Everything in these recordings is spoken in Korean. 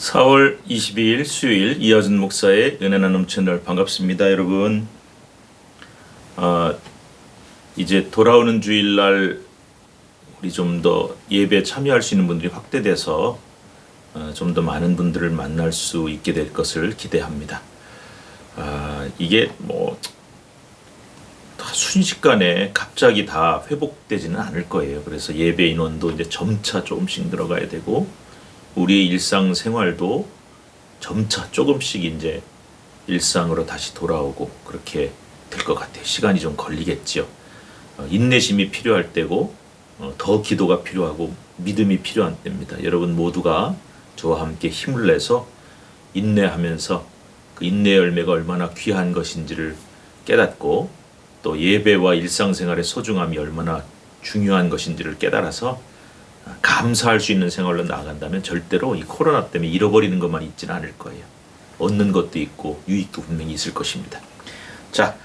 4월 22일 수요일 이하준 목사의 은혜 나눔 채널 반갑습니다, 여러분. 아, 이제 돌아오는 주일날 우리 좀 더 예배 참여할 수 있는 분들이 확대돼서 어, 좀더 많은 분들을 만날 수 있게 될 것을 기대합니다. 아, 이게 뭐다 순식간에 갑자기 다 회복되지는 않을 거예요. 그래서 예배 인원도 이제 점차 조금씩 늘어가야 되고 우리의 일상 생활도 점차 조금씩 이제 일상으로 다시 돌아오고 그렇게 될 것 같아요. 시간이 좀 걸리겠지요. 어, 인내심이 필요할 때고 어, 더 기도가 필요하고 믿음이 필요한 때입니다. 여러분 모두가 저와 함께 힘을 내서 인내하면서 그 인내 열매가 얼마나 귀한 것인지를 깨닫고 또 예배와 일상생활의 소중함이 얼마나 중요한 것인지를 깨달아서 감사할 수 있는 생활로 나아간다면 절대로 이 코로나 때문에 잃어버리는 것만 있지는 않을 거예요. 얻는 것도 있고 유익도 분명히 있을 것입니다. 자,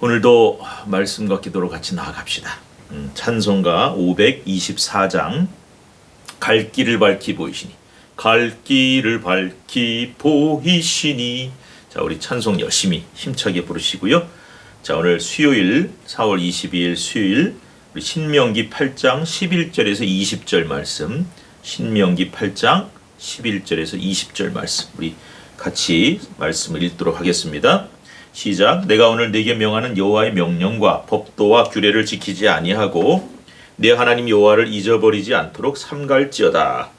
오늘도 말씀과 기도로 같이 나아갑시다. 음, 찬송가 524장 갈 길을 밝히 보이시니 갈 길을 밝히 보이시니 자 우리 찬송 열심히 힘차게 부르시고요. 자 오늘 수요일 4월 22일 수요일 신명기 8장 11절에서 20절 말씀. 신명기 8장 11절에서 20절 말씀. 우리 같이 말씀을 읽도록 하겠습니다. 시작. 내가 오늘 네게 명하는 여호와의 명령과 법도와 규례를 지키지 아니하고 내 하나님 여호와를 잊어버리지 않도록 삼갈지어다.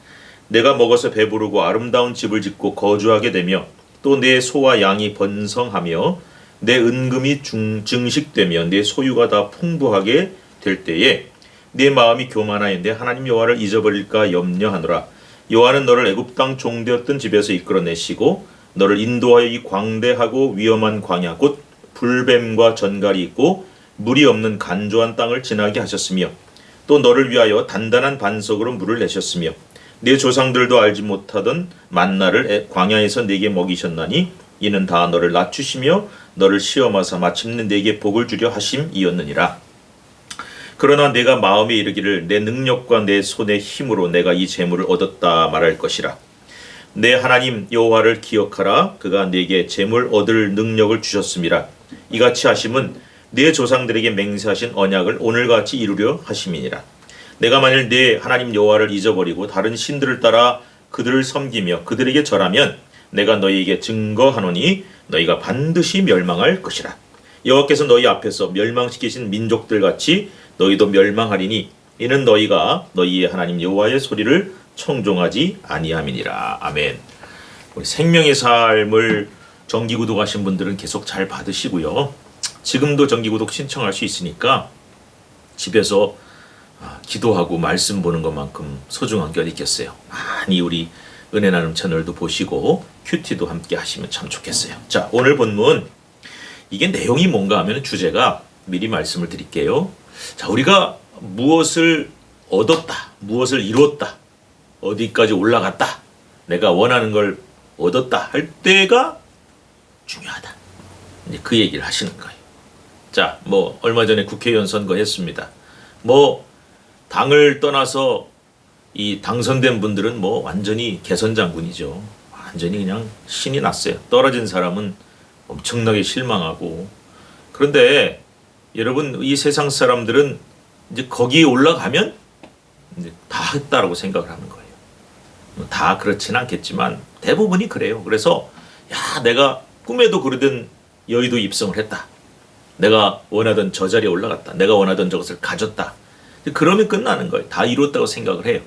내가 먹어서 배부르고 아름다운 집을 짓고 거주하게 되며 또 내 소와 양이 번성하며 내 은금이 중, 증식되며 내 소유가 다 풍부하게 될 때에 내 마음이 교만하여 내 하나님 여호와를 잊어버릴까 염려하노라 여호와는 너를 애굽 땅 종되었던 집에서 이끌어내시고 너를 인도하여 이 광대하고 위험한 광야 곧 불뱀과 전갈이 있고 물이 없는 간조한 땅을 지나게 하셨으며 또 너를 위하여 단단한 반석으로 물을 내셨으며 내 조상들도 알지 못하던 만나를 광야에서 내게 먹이셨나니 이는 다 너를 낮추시며 너를 시험하사 마침내 내게 복을 주려 하심이었느니라. 그러나 내가 마음에 이르기를 내 능력과 내 손의 힘으로 내가 이 재물을 얻었다 말할 것이라. 내 하나님 여호와를 기억하라. 그가 내게 재물 얻을 능력을 주셨음이라. 이같이 하심은 내 조상들에게 맹세하신 언약을 오늘같이 이루려 하심이니라. 내가 만일 내 하나님 여호와를 잊어버리고 다른 신들을 따라 그들을 섬기며 그들에게 절하면 내가 너희에게 증거하노니 너희가 반드시 멸망할 것이라. 여호와께서 너희 앞에서 멸망시키신 민족들 같이 너희도 멸망하리니 이는 너희가 너희의 하나님 여호와의 소리를 청종하지 아니함이니라. 아멘. 우리 생명의 삶을 정기 구독하신 분들은 계속 잘 받으시고요. 지금도 정기 구독 신청할 수 있으니까 집에서 아, 기도하고 말씀 보는 것만큼 소중한 게 어디 있겠어요. 많이 우리 은혜 나눔 채널도 보시고 큐티도 함께 하시면 참 좋겠어요. 자, 오늘 본문 이게 내용이 뭔가 하면 주제가 미리 말씀을 드릴게요. 자, 우리가 무엇을 얻었다, 무엇을 이루었다, 어디까지 올라갔다, 내가 원하는 걸 얻었다 할 때가 중요하다. 이제 그 얘기를 하시는 거예요. 자, 뭐 얼마 전에 국회의원 선거 했습니다. 뭐 당을 떠나서 이 당선된 분들은 뭐 완전히 개선장군이죠. 완전히 그냥 신이 났어요. 떨어진 사람은 엄청나게 실망하고 그런데 여러분 이 세상 사람들은 이제 거기에 올라가면 이제 다 했다라고 생각을 하는 거예요. 뭐다 그렇진 않겠지만 대부분이 그래요. 그래서 야 내가 꿈에도 그러던 여의도 입성을 했다. 내가 원하던 저 자리에 올라갔다. 내가 원하던 저것을 가졌다. 그러면 끝나는 거예요. 다 이뤘다고 생각을 해요.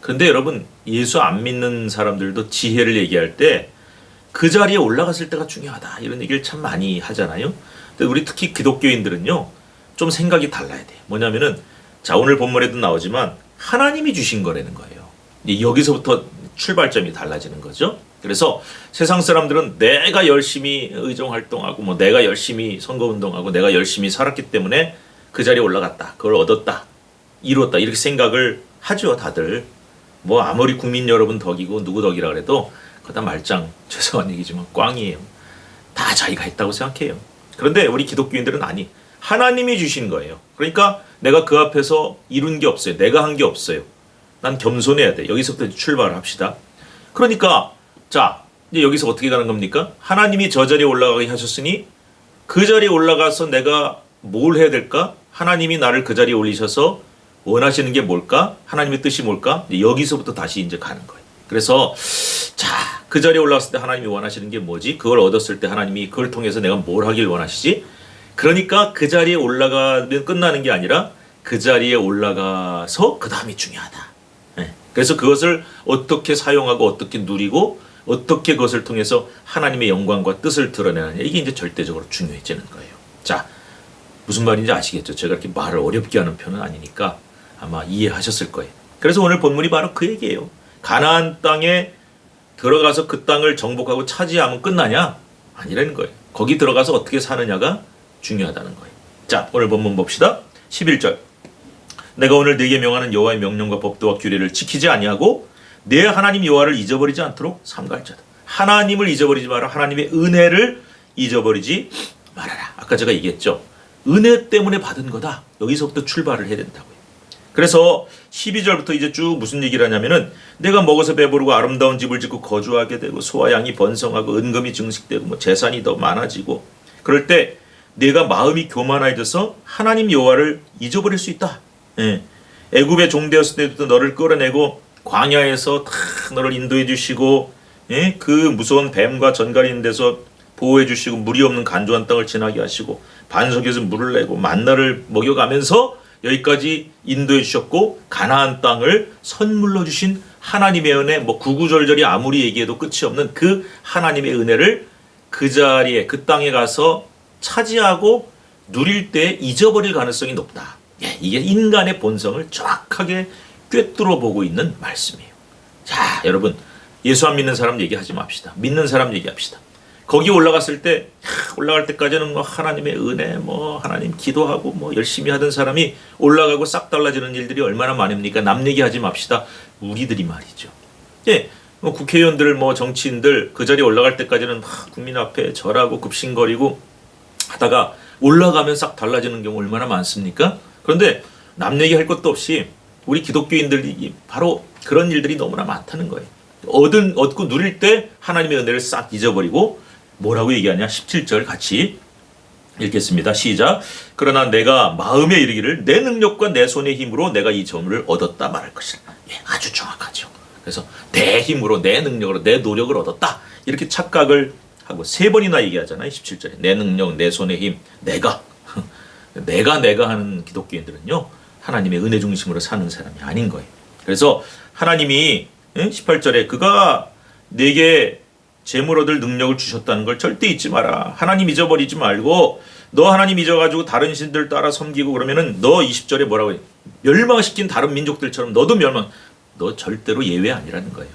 그런데 여러분 예수 안 믿는 사람들도 지혜를 얘기할 때 그 자리에 올라갔을 때가 중요하다 이런 얘기를 참 많이 하잖아요. 근데 우리 특히 기독교인들은요 좀 생각이 달라야 돼요. 뭐냐면은 자 오늘 본문에도 나오지만 하나님이 주신 거라는 거예요. 여기서부터 출발점이 달라지는 거죠. 그래서 세상 사람들은 내가 열심히 의정 활동하고 뭐 내가 열심히 선거 운동하고 내가 열심히 살았기 때문에 그 자리에 올라갔다. 그걸 얻었다. 이뤘다. 이렇게 생각을 하죠, 다들. 뭐 아무리 국민 여러분 덕이고 누구 덕이라 그래도 그다 말짱 죄송한 얘기지만 꽝이에요. 다 자기가 했다고 생각해요. 그런데 우리 기독교인들은 아니. 하나님이 주신 거예요. 그러니까 내가 그 앞에서 이룬 게 없어요. 내가 한 게 없어요. 난 겸손해야 돼. 여기서부터 출발을 합시다. 그러니까 자 이제 여기서 어떻게 가는 겁니까? 하나님이 저 자리에 올라가게 하셨으니 그 자리에 올라가서 내가 뭘 해야 될까? 하나님이 나를 그 자리에 올리셔서 원하시는 게 뭘까? 하나님의 뜻이 뭘까? 여기서부터 다시 이제 가는 거예요. 그래서 자, 그 자리에 올라갔을 때 하나님이 원하시는 게 뭐지? 그걸 얻었을 때 하나님이 그걸 통해서 내가 뭘 하길 원하시지? 그러니까 그 자리에 올라가면 끝나는 게 아니라 그 자리에 올라가서 그 다음이 중요하다. 예. 그래서 그것을 어떻게 사용하고 어떻게 누리고 어떻게 그것을 통해서 하나님의 영광과 뜻을 드러내느냐 이게 이제 절대적으로 중요해지는 거예요. 자, 무슨 말인지 아시겠죠? 제가 이렇게 말을 어렵게 하는 편은 아니니까 아마 이해하셨을 거예요. 그래서 오늘 본문이 바로 그 얘기예요. 가나안 땅에 들어가서 그 땅을 정복하고 차지하면 끝나냐? 아니라는 거예요. 거기 들어가서 어떻게 사느냐가 중요하다는 거예요. 자, 오늘 본문 봅시다. 11절. 내가 오늘 네게 명하는 여호와의 명령과 법도와 규례를 지키지 아니하고 내 하나님 여호와를 잊어버리지 않도록 삼갈자다. 하나님을 잊어버리지 마라. 하나님의 은혜를 잊어버리지 말아라. 아까 제가 얘기했죠. 은혜 때문에 받은 거다. 여기서부터 출발을 해야 된다고요. 그래서 12절부터 이제 쭉 무슨 얘기를 하냐면은 내가 먹어서 배부르고 아름다운 집을 짓고 거주하게 되고 소와 양이 번성하고 은금이 증식되고 뭐 재산이 더 많아지고 그럴 때 내가 마음이 교만해져서 하나님 여호와를 잊어버릴 수 있다. 예. 애굽에 종되었을 때부터 너를 끌어내고 광야에서 다 너를 인도해 주시고 예? 그 무서운 뱀과 전갈이 있는 데서 보호해 주시고 물이 없는 간조한 땅을 지나게 하시고 반석에서 물을 내고 만나를 먹여가면서 여기까지 인도해 주셨고 가나안 땅을 선물로 주신 하나님의 은혜 뭐 구구절절이 아무리 얘기해도 끝이 없는 그 하나님의 은혜를 그 자리에 그 땅에 가서 차지하고 누릴 때 잊어버릴 가능성이 높다. 예, 이게 인간의 본성을 정확하게 꿰뚫어 보고 있는 말씀이에요. 자, 여러분 예수 안 믿는 사람 얘기하지 맙시다. 믿는 사람 얘기합시다. 거기 올라갔을 때 하, 올라갈 때까지는 뭐 하나님의 은혜, 뭐 하나님 기도하고 뭐 열심히 하던 사람이 올라가고 싹 달라지는 일들이 얼마나 많습니까? 남 얘기하지 맙시다. 우리들이 말이죠. 예, 뭐 국회의원들, 뭐 정치인들 그 자리에 올라갈 때까지는 막 국민 앞에 절하고 급신거리고 하다가 올라가면 싹 달라지는 경우 얼마나 많습니까? 그런데 남 얘기할 것도 없이 우리 기독교인들이 바로 그런 일들이 너무나 많다는 거예요. 얻은 얻고 누릴 때 하나님의 은혜를 싹 잊어버리고 뭐라고 얘기하냐? 17절 같이 읽겠습니다. 시작. 그러나 내가 마음에 이르기를 내 능력과 내 손의 힘으로 내가 이 점을 얻었다 말할 것이라. 예, 아주 정확하죠. 그래서 내 힘으로 내 능력으로 내 노력을 얻었다. 이렇게 착각을 하고 세 번이나 얘기하잖아요. 17절에 내 능력, 내 손의 힘, 내가 내가 내가 하는 기독교인들은요. 하나님의 은혜 중심으로 사는 사람이 아닌 거예요. 그래서 하나님이 18절에 그가 내게 재물 얻을 능력을 주셨다는 걸 절대 잊지 마라. 하나님 잊어버리지 말고 너 하나님 잊어가지고 다른 신들 따라 섬기고 그러면은 너 20절에 뭐라고 해? 멸망시킨 다른 민족들처럼 너도 멸망. 너 절대로 예외 아니라는 거예요.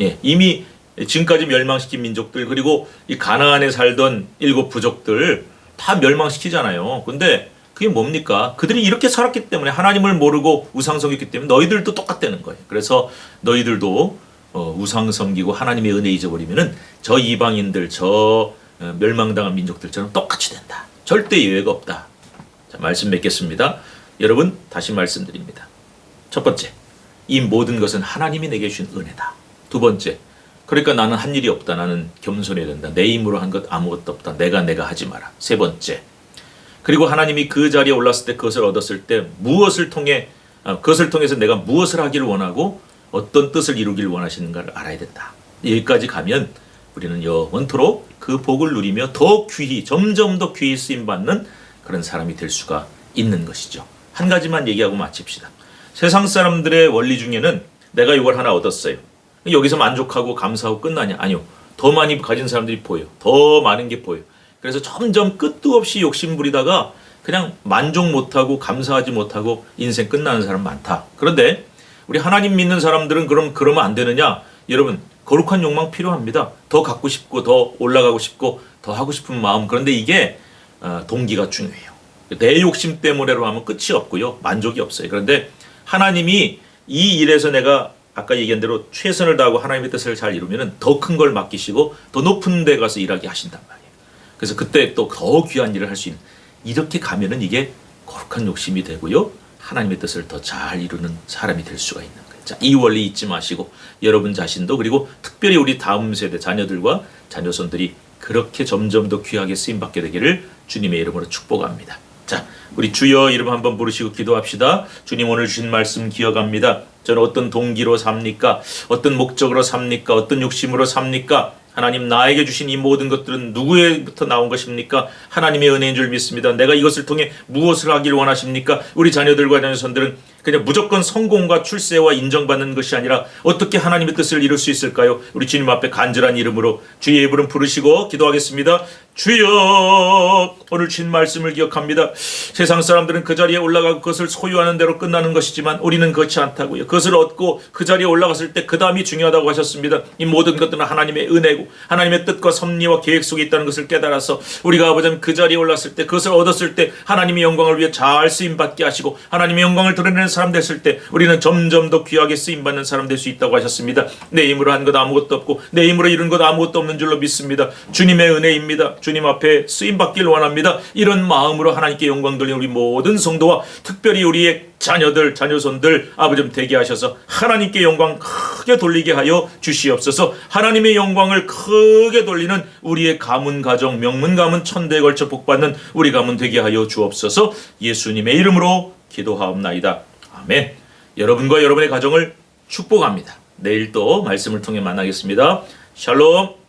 예, 이미 지금까지 멸망시킨 민족들 그리고 이 가나안에 살던 일곱 부족들 다 멸망시키잖아요. 근데 그게 뭡니까? 그들이 이렇게 살았기 때문에 하나님을 모르고 우상 섬겼기 때문에 너희들도 똑같다는 거예요. 그래서 너희들도 어, 우상 섬기고 하나님의 은혜 잊어버리면은 저 이방인들 저 어, 멸망당한 민족들처럼 똑같이 된다. 절대 예외가 없다. 자, 말씀 맺겠습니다. 여러분 다시 말씀드립니다. 첫 번째, 이 모든 것은 하나님이 내게 주신 은혜다. 두 번째, 그러니까 나는 한 일이 없다. 나는 겸손해야 된다. 내 힘으로 한 것 아무것도 없다. 내가 내가 하지 마라. 세 번째, 그리고 하나님이 그 자리에 올랐을 때 그것을 얻었을 때 무엇을 통해 아, 그것을 통해서 내가 무엇을 하기를 원하고 어떤 뜻을 이루길 원하시는가를 알아야 된다. 여기까지 가면 우리는 영원토록 그 복을 누리며 더 귀히 점점 더 귀히 쓰임 받는 그런 사람이 될 수가 있는 것이죠. 한 가지만 얘기하고 마칩시다. 세상 사람들의 원리 중에는 내가 이걸 하나 얻었어요. 여기서 만족하고 감사하고 끝나냐? 아니요. 더 많이 가진 사람들이 보여. 더 많은 게 보여. 그래서 점점 끝도 없이 욕심 부리다가 그냥 만족 못하고 감사하지 못하고 인생 끝나는 사람 많다. 그런데 우리 하나님 믿는 사람들은 그럼 그러면 안 되느냐? 여러분 거룩한 욕망 필요합니다. 더 갖고 싶고 더 올라가고 싶고 더 하고 싶은 마음. 그런데 이게 어, 동기가 중요해요. 내 욕심 때문에로 하면 끝이 없고요. 만족이 없어요. 그런데 하나님이 이 일에서 내가 아까 얘기한 대로 최선을 다하고 하나님의 뜻을 잘 이루면은 더큰 걸 맡기시고 더 높은 데 가서 일하게 하신단 말이에요. 그래서 그때 또 더 귀한 일을 할 수 있는 이렇게 가면은 이게 거룩한 욕심이 되고요. 하나님의 뜻을 더 잘 이루는 사람이 될 수가 있는 거예요. 자, 이 원리 잊지 마시고 여러분 자신도 그리고 특별히 우리 다음 세대 자녀들과 자녀손들이 그렇게 점점 더 귀하게 쓰임 받게 되기를 주님의 이름으로 축복합니다. 자, 우리 주여 이름 한번 부르시고 기도합시다. 주님 오늘 주신 말씀 기억합니다. 저는 어떤 동기로 삽니까? 어떤 목적으로 삽니까? 어떤 욕심으로 삽니까? 하나님 나에게 주신 이 모든 것들은 누구에부터 나온 것입니까? 하나님의 은혜인 줄 믿습니다. 내가 이것을 통해 무엇을 하길 원하십니까? 우리 자녀들과 자녀손들은 그냥 무조건 성공과 출세와 인정받는 것이 아니라 어떻게 하나님의 뜻을 이룰 수 있을까요? 우리 주님 앞에 간절한 이름으로 주의 이름을 부르시고 기도하겠습니다. 주여 오늘 친 말씀을 기억합니다. 세상 사람들은 그 자리에 올라가고 그것을 소유하는 대로 끝나는 것이지만 우리는 그렇지 않다고요. 그것을 얻고 그 자리에 올라갔을 때 그 다음이 중요하다고 하셨습니다. 이 모든 것들은 하나님의 은혜고 하나님의 뜻과 섭리와 계획 속에 있다는 것을 깨달아서 우리가 아버지 그 자리에 올랐을 때 그것을 얻었을 때 하나님의 영광을 위해 잘 쓰임 받게 하시고 하나님의 영광을 드러내는 사람 됐을 때 우리는 점점 더 귀하게 쓰임 받는 사람 될 수 있다고 하셨습니다. 내 힘으로 한 것 아무것도 없고 내 힘으로 이룬 것 아무것도 없는 줄로 믿습니다. 주님의 은혜입니다. 주님 앞에 쓰임 받길 원합니다. 이런 마음으로 하나님께 영광 돌리는 우리 모든 성도와 특별히 우리의 자녀들, 자녀손들 아버지 되게 하셔서 하나님께 영광 크게 돌리게 하여 주시옵소서. 하나님의 영광을 크게 돌리는 우리의 가문 가정, 명문 가문 천대에 걸쳐 복받는 우리 가문 되게 하여 주옵소서. 예수님의 이름으로 기도하옵나이다. 아멘. 여러분과 여러분의 가정을 축복합니다. 내일 또 말씀을 통해 만나겠습니다. 샬롬.